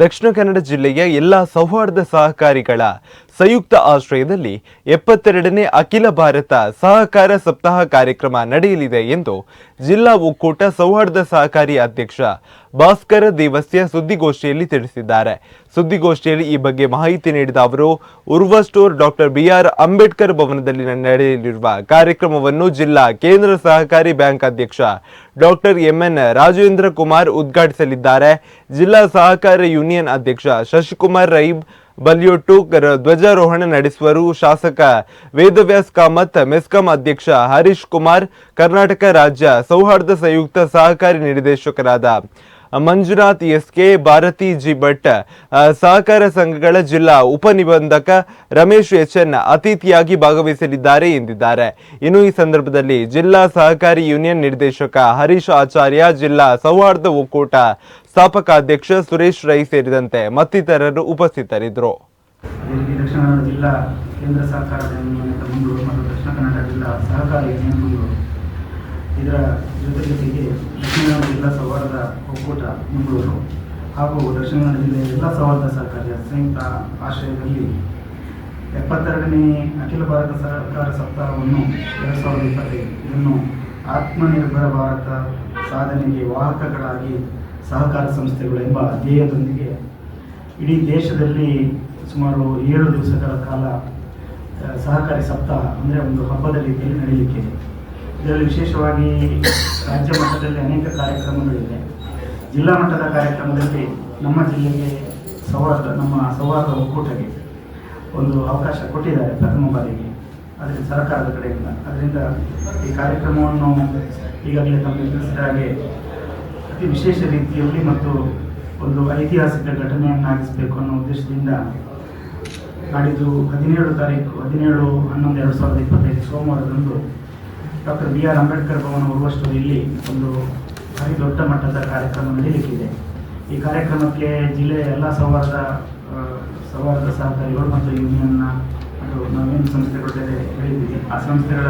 ದಕ್ಷಿಣ ಕನ್ನಡ ಜಿಲ್ಲೆಯ ಎಲ್ಲ ಸೌಹಾರ್ದ ಸಹಕಾರಿಗಳ ಸಂಯುಕ್ತ ಆಶ್ರಯದಲ್ಲಿ ಎಪ್ಪತ್ತೆರಡನೇ ಅಖಿಲ ಭಾರತ ಸಹಕಾರ ಸಪ್ತಾಹ ಕಾರ್ಯಕ್ರಮ ನಡೆಯಲಿದೆ ಎಂದು ಜಿಲ್ಲಾ ಒಕ್ಕೂಟ ಸೌಹಾರ್ದ ಸಹಕಾರಿ ಅಧ್ಯಕ್ಷ ಭಾಸ್ಕರ ದೇವಸ್ಯ ಸುದ್ದಿಗೋಷ್ಠಿಯಲ್ಲಿ ತಿಳಿಸಿದ್ದಾರೆ. ಸುದ್ದಿಗೋಷ್ಠಿಯಲ್ಲಿ ಈ ಬಗ್ಗೆ ಮಾಹಿತಿ ನೀಡಿದ ಅವರು, Urwa store doctor BR Ambedkar ಭವನದಲ್ಲಿ ನಡೆಯಲಿರುವ ಕಾರ್ಯಕ್ರಮವನ್ನು ಜಿಲ್ಲಾ ಕೇಂದ್ರ ಸಹಕಾರಿ ಬ್ಯಾಂಕ್ ಅಧ್ಯಕ್ಷ ಡಾಕ್ಟರ್ ಎಂಎನ್ ರಾಜೇಂದ್ರ ಕುಮಾರ್ ಉದ್ಘಾಟಿಸಲಿದ್ದಾರೆ. ಜಿಲ್ಲಾ ಸಹಕಾರ ಯೂನಿಯನ್ ಅಧ್ಯಕ್ಷ ಶಶಿಕುಮಾರ್ ರೈಬ್ ಬಲಿಯೊಟ್ಟು ಧ್ವಜಾರೋಹಣ ನಡೆಸುವರು. ಶಾಸಕ ವೇದವ್ಯಾಸ್ ಕಾಮತ್, ಮೆಸ್ಕಾಂ ಅಧ್ಯಕ್ಷ ಹರೀಶ್ ಕುಮಾರ್, ಕರ್ನಾಟಕ ರಾಜ್ಯ ಸೌಹಾರ್ದ ಸಂಯುಕ್ತ ಸಹಕಾರಿ ನಿರ್ದೇಶಕರಾದ ಮಂಜುನಾಥ್ ಎಸ್ಕೆ, ಭಾರತಿ ಜಿ ಭಟ್ ಸಹಕಾರ ಸಂಘಗಳ ಜಿಲ್ಲಾ ಉಪನಿಬಂಧಕ ರಮೇಶ್ ಎಚ್ ಎನ್ ಅತಿಥಿಯಾಗಿ ಭಾಗವಹಿಸಲಿದ್ದಾರೆ ಎಂದಿದ್ದಾರೆ. ಇನ್ನು ಈ ಸಂದರ್ಭದಲ್ಲಿ ಜಿಲ್ಲಾ ಸಹಕಾರಿ ಯೂನಿಯನ್ ನಿರ್ದೇಶಕ ಹರೀಶ್ ಆಚಾರ್ಯ, ಜಿಲ್ಲಾ ಸೌಹಾರ್ದ ಒಕ್ಕೂಟ ಸ್ಥಾಪಕ ಅಧ್ಯಕ್ಷ ಸುರೇಶ್ ರೈ ಸೇರಿದಂತೆ ಮತ್ತಿತರರು ಉಪಸ್ಥಿತರಿದ್ದರು. ದಕ್ಷಿಣ ಕನ್ನಡ ಜೊತೆಗೆ ದಕ್ಷಿಣ ಜಿಲ್ಲಾ ಸೌಹಾರ್ದ ಒಕ್ಕೂಟ ಮಂಗಳೂರು ಹಾಗೂ ದಕ್ಷಿಣ ಕನ್ನಡ ಜಿಲ್ಲೆಯ ಎಲ್ಲ ಸೌಹಾರ್ದ ಸಹಕಾರಿಯ ಸಂಯುಕ್ತ ಆಶ್ರಯದಲ್ಲಿ ಎಪ್ಪತ್ತೆರಡನೇ ಅಖಿಲ ಭಾರತ ಸಹಕಾರ ಸಪ್ತಾಹವನ್ನು ಎರಡು ಸಾವಿರದ ಇಪ್ಪತ್ತೈದು ಇದನ್ನು ಆತ್ಮನಿರ್ಭರ ಭಾರತ ಸಾಧನೆಗೆ ವಾಹಕಗಳಾಗಿ ಸಹಕಾರ ಸಂಸ್ಥೆಗಳು ಎಂಬ ಧ್ಯೇಯದೊಂದಿಗೆ ಇಡೀ ದೇಶದಲ್ಲಿ ಸುಮಾರು ಏಳು ದಿವಸಗಳ ಕಾಲ ಸಹಕಾರಿ ಸಪ್ತಾಹ ಅಂದರೆ ಒಂದು ಹಬ್ಬದ ರೀತಿಯಲ್ಲಿ ಇದರಲ್ಲಿ ವಿಶೇಷವಾಗಿ ರಾಜ್ಯ ಮಟ್ಟದಲ್ಲಿ ಅನೇಕ ಕಾರ್ಯಕ್ರಮಗಳಿವೆ. ಜಿಲ್ಲಾ ಮಟ್ಟದ ಕಾರ್ಯಕ್ರಮದಲ್ಲಿ ನಮ್ಮ ಜಿಲ್ಲೆಗೆ ಸೌಹಾರ್ದ, ನಮ್ಮ ಸೌಹಾರ್ದ ಒಕ್ಕೂಟಕ್ಕೆ ಒಂದು ಅವಕಾಶ ಕೊಟ್ಟಿದ್ದಾರೆ ಪ್ರಥಮ ಬಾರಿಗೆ. ಅದರಿಂದ ಸರ್ಕಾರದ ಕಡೆಯಿಂದ. ಅದರಿಂದ ಈ ಕಾರ್ಯಕ್ರಮವನ್ನು ಈಗಾಗಲೇ ತಮಗೆ ತಿಳಿಸಿದ ಹಾಗೆ ಅತಿ ವಿಶೇಷ ರೀತಿಯಲ್ಲಿ ಮತ್ತು ಒಂದು ಐತಿಹಾಸಿಕ ಘಟನೆಯನ್ನಾಗಿಸಬೇಕು ಅನ್ನೋ ಉದ್ದೇಶದಿಂದ ನಾಡಿದ್ದು ಹದಿನೇಳು ತಾರೀಕು, ಹದಿನೇಳು, ಹನ್ನೊಂದು, ಎರಡು ಸಾವಿರದ ಇಪ್ಪತ್ತೈದು ಸೋಮವಾರದಂದು doctor B R Ambedkar Bhavan ಉರುವಷ್ಟು ಇಲ್ಲಿ ಒಂದು ಅತಿ ದೊಡ್ಡ ಮಟ್ಟದ ಕಾರ್ಯಕ್ರಮ ನಡೀಲಿಕ್ಕಿದೆ. ಈ ಕಾರ್ಯಕ್ರಮಕ್ಕೆ ಜಿಲ್ಲೆಯ ಎಲ್ಲ ಸೌಹಾರ್ದ ಸೌಹಾರ್ದ ಸಹಕಾರಿಗಳು ಮತ್ತು ಯೂನಿಯನ್ನ ಅದು ನಾವೇನು ಸಂಸ್ಥೆಗಳ ಜೊತೆ ಹೇಳಿದ್ದೀವಿ ಆ ಸಂಸ್ಥೆಗಳ